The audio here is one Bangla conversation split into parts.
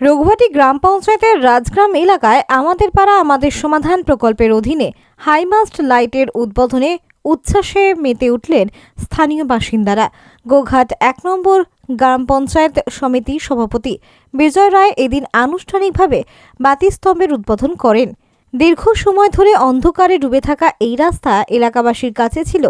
রঘুভাটি গ্রাম পঞ্চায়েতের রাজগ্রাম এলাকায় আমাদের পাড়া, আমাদের সমাধান প্রকল্পের অধীনে হাইমাস্ট লাইটের উদ্বোধনে উচ্ছ্বাসে মেতে উঠলেন স্থানীয় বাসিন্দারা। গোঘাট এক নম্বর গ্রাম পঞ্চায়েত সমিতি সভাপতি বিজয় রায় এদিন আনুষ্ঠানিকভাবে বাতিস্তম্ভের উদ্বোধন করেন। দীর্ঘ সময় ধরে অন্ধকারে ডুবে থাকা এই রাস্তা এলাকাবাসীর কাছে ছিল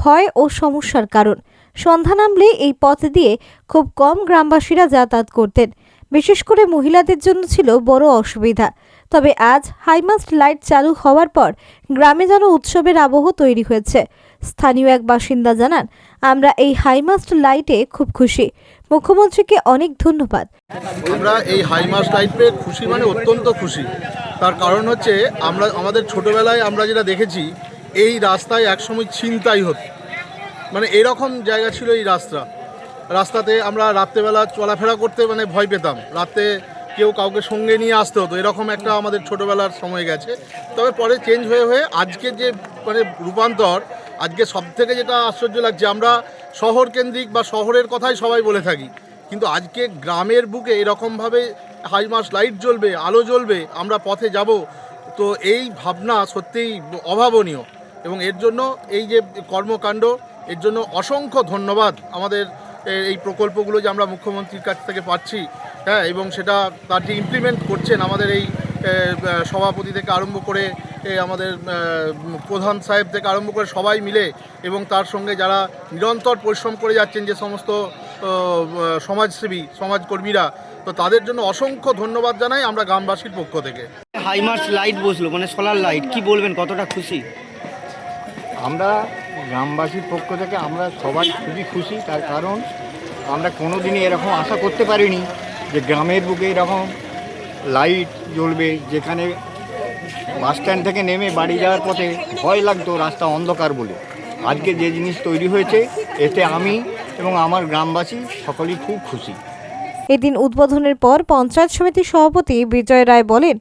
ভয় ও সমস্যার কারণ। সন্ধ্যা নামলে এই পথ দিয়ে খুব কম গ্রামবাসীরা যাতায়াত করতেন। বিশেষ করে মহিলাদের জন্য ছিল বড় অসুবিধা। তবে আজ হাইমাস্ট লাইট চালু হওয়ার পর গ্রামে যেন উৎসবের আবহ তৈরি হয়েছে। স্থানীয় এক বাসিন্দা জানান, আমরা এই হাইমাস্ট লাইটে খুব খুশি। মুখ্যমন্ত্রীকে অনেক ধন্যবাদ। আমরা এই হাইমাস লাইট পেয়ে খুশি মানে অত্যন্ত খুশি। তার কারণ হচ্ছে আমরা, আমাদের ছোটবেলায় আমরা যেটা দেখেছি, এই রাস্তায় একসময় ছিনতাই হতো। মানে এরকম জায়গা ছিল এই রাস্তা। রাস্তাতে আমরা রাত্রেবেলা চলাফেরা করতে মানে ভয় পেতাম। রাতে কেউ কাউকে সঙ্গে নিয়ে আসতে হতো। এরকম একটা আমাদের ছোটোবেলার সময় গেছে। তবে পরে চেঞ্জ হয়ে হয়ে আজকে যে মানে রূপান্তর, আজকে সব থেকে যেটা আশ্চর্য লাগছে, আমরা শহর কেন্দ্রিক বা শহরের কথাই সবাই বলে থাকি। কিন্তু আজকে গ্রামের বুকে এরকমভাবে হাইমাস লাইট জ্বলবে, আলো জ্বলবে, আমরা পথে যাব, তো এই ভাবনা সত্যিই অভাবনীয়। এবং এর জন্য এই যে কর্মকাণ্ড, এর জন্য অসংখ্য ধন্যবাদ আমাদের এই প্রকল্পগুলো যে আমরা মুখ্যমন্ত্রীর কাছ থেকে পাচ্ছি হ্যাঁ এবং সেটা তার যে ইমপ্লিমেন্ট করছেন আমাদের এই সভাপতি থেকে আরম্ভ করে এ, আমাদের প্রধান সাহেব থেকে আরম্ভ করে সবাই মিলে এবং তার সঙ্গে যারা নিরন্তর পরিশ্রম করে যাচ্ছেন যে সমস্ত সমাজসেবী সমাজকর্মীরা তো তাদের জন্য অসংখ্য ধন্যবাদ জানাই আমরা গ্রামবাসীর পক্ষ থেকে। হাইমার্স লাইট বসল মানে সোলার লাইট কি বলবেন কতটা খুশি? আমরা গ্রামবাসীর পক্ষ থেকে আমরা সবাই খুবই খুশি, তার কারণ আমরা কোনো দিনই এরকম আশা করতে পারিনি যে গ্রামের বুকে এরকম লাইট জ্বলবে, যেখানে বাস স্ট্যান্ড থেকে নেমে বাড়ি যাওয়ার পথে ভয় লাগতো রাস্তা অন্ধকার বলে। আজকে যে জিনিস তৈরি হয়েছে, এতে আমি এবং আমার গ্রামবাসী সকলেই খুব খুশি। এদিন উদ্বোধনের পর পঞ্চায়েত সমিতির সভাপতি বিজয় রায় বলেন,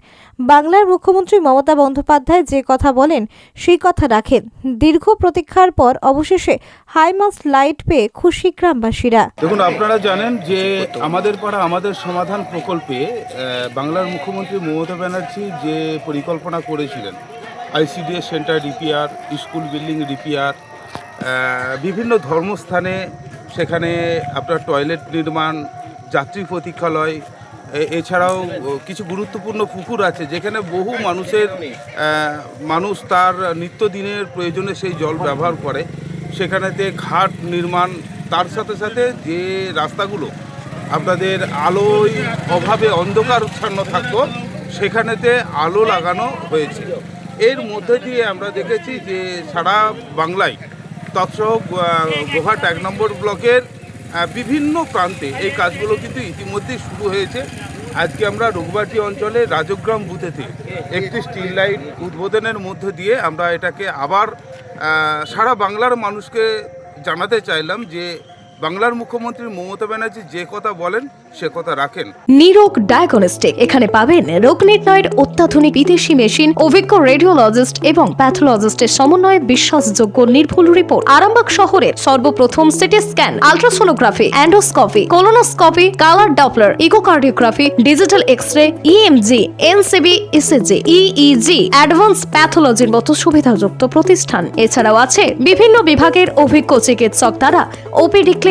বাংলার মুখ্যমন্ত্রী মমতা বন্দ্যোপাধ্যায় যে কথা বলেন, সেই কথা রাখেন। দীর্ঘ প্রতীক্ষার পর অবশেষে হাইমাস্ট লাইট পেয়ে খুশি গ্রামবাসীরা। দেখুন, আপনারা জানেন যে আমাদের পাড়া, আমাদের সমাধান প্রকল্পে বাংলার মুখ্যমন্ত্রী মমতা ব্যানার্জি যে পরিকল্পনা করেছিলেন, ICDS centre repair, school building repair বিভিন্ন ধর্মস্থানে সেখানে আপনার টয়লেট নির্মাণ যাত্রী প্রতীক্ষালয় এছাড়াও কিছু গুরুত্বপূর্ণ পুকুর আছে যেখানে বহু মানুষের মানুষ তার নিত্যদিনের প্রয়োজনে সেই জল ব্যবহার করে। সেখানেতে ঘাট নির্মাণ, তার সাথে সাথে যে রাস্তাগুলো আপনাদের আলোয় অভাবে অন্ধকারচ্ছন্ন থাকতো, সেখানেতে আলো লাগানো হয়েছে। এর মধ্যে দিয়ে আমরা দেখেছি যে সারা বাংলায় তৎসহ গোহাট এক নম্বর ব্লকের বিভিন্ন প্রান্তে এই কাজগুলো কিন্তু ইতিমধ্যেই শুরু হয়েছে। আজকে আমরা রঘুবাটি অঞ্চলে রাজগ্রাম বুথেতে একটি স্টিল লাইট উদ্বোধনের মধ্য দিয়ে আমরা এটাকে আবার সারা বাংলার মানুষকে জানাতে চাইলাম যে বাংলার মুখ্যমন্ত্রী মমতা ব্যানার্জি যে কথা বলেন, সে কথা রাখেন। নিরোগ ডায়াগনস্টিক এখানে পাবেন রোগ নির্ণয়ের অত্যাধুনিক বিদেশি মেশিন, অভিজ্ঞ রেডিওলজিস্ট এবং প্যাথোলজিস্টের সমন্বয়ে বিশ্বাসযোগ্য নির্ভুল রিপোর্ট। আরামবাগ শহরের সর্বপ্রথম CT scan, ultrasonography, endoscopy, colonoscopy, colour Doppler, echocardiography, digital X ray EMG NCV ECG EEG advance প্যাথোলজির মতো সুবিধাযুক্ত প্রতিষ্ঠান। এছাড়াও আছে বিভিন্ন বিভাগের অভিজ্ঞ চিকিৎসক দ্বারা ওপিডি